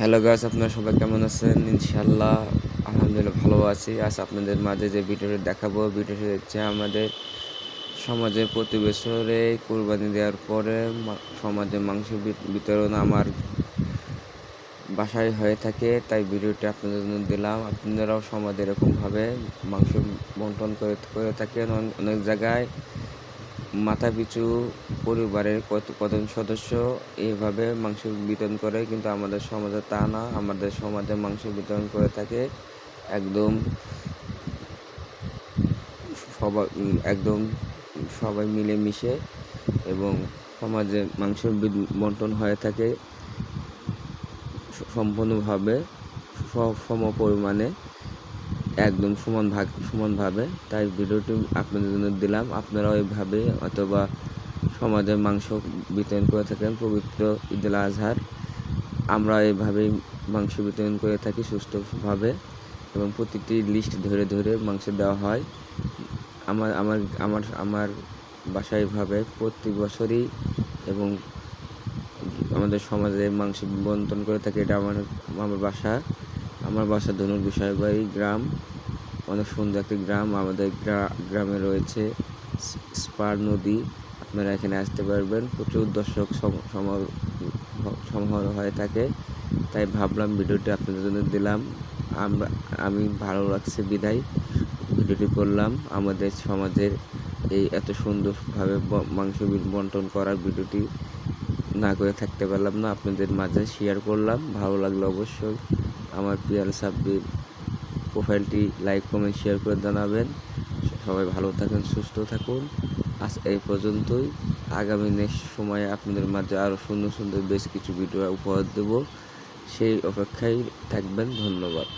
Hello গাছ আপনারা সবাই কেমন আছেন? ইনশাল্লাহ আলহামদুলিল্লাহ ভালো আছি। আজ আপনাদের মাঝে যে ভিডিওটি দেখাবো, ভিডিওটি হচ্ছে আমাদের সমাজে প্রতি বছরে কোরবানি দেওয়ার পরে সমাজে মাংস বিতরণ আমার বাসায় হয়ে থাকে, তাই ভিডিওটি আপনাদের জন্য দিলাম। আপনারাও সমাজে এরকমভাবে মাংস বন্টন করে করে থাকেন অনেক জায়গায়। মাথা পিছু পরিবারের কত কতজন সদস্য এইভাবে মাংস বিতরণ করে, কিন্তু আমাদের সমাজে তা না। আমাদের সমাজে মাংস বিতরণ করে থাকে একদম সবাই একদম সবাই মিলেমিশে এবং সমাজে মাংস বন্টন হয়ে থাকে সম্পূর্ণভাবে সম পরিমাণে। একদম সমান ভাগ সমানভাবে তাই ভিডিওটি আপনাদের জন্য দিলাম। আপনারাও এইভাবে অথবা সমাজে মাংস বিতরণ করে থাকেন। পবিত্র ঈদুল আজহার। আমরা এইভাবেই মাংস বিতরণ করে থাকি সুস্থভাবে এবং প্রতিটি লিস্ট ধরে ধরে মাংস দেওয়া হয়। আমার আমার আমার আমার বাসায় এভাবে প্রতি বছরই এবং আমাদের সমাজে মাংস বন্টন করে থাকে। এটা আমার আমার বাসা। আমার বাসা ধনুর বিষয়বাড়ি গ্রাম। অনেক সুন্দর একটি গ্রাম। আমাদের গ্রা- গ্রামে রয়েছে স্পার নদী। আপনারা এখানে আসতে পারবেন। প্রচুর দর্শক সম- সমার- সমারোহ হয়ে থাকে। তাই ভাবলাম ভিডিওটি আপনাদের জন্য দিলাম। আমরা, আমি ভালো লাগছে বিদায়। ভিডিওটি করলাম। আমাদের সমাজের এই এত সুন্দরভাবে মাংস বন্টন করার ভিডিওটি না করে থাকতে পারলাম না। আপনাদের মাঝে শেয়ার করলাম। ভালো লাগল অবশ্যই আমার পিয়াল সাব্বির প্রোফাইলটি লাইক কমেন্ট শেয়ার করে জানাবেন। সবাই ভালো থাকুন, সুস্থ থাকুন। আজ এই পর্যন্তই। আগামী নেক্সট সময়ে আপনাদের মাঝে আরও সুন্দর সুন্দর বেশ কিছু ভিডিও উপহার দেব। সেই অপেক্ষায় থাকবেন। ধন্যবাদ।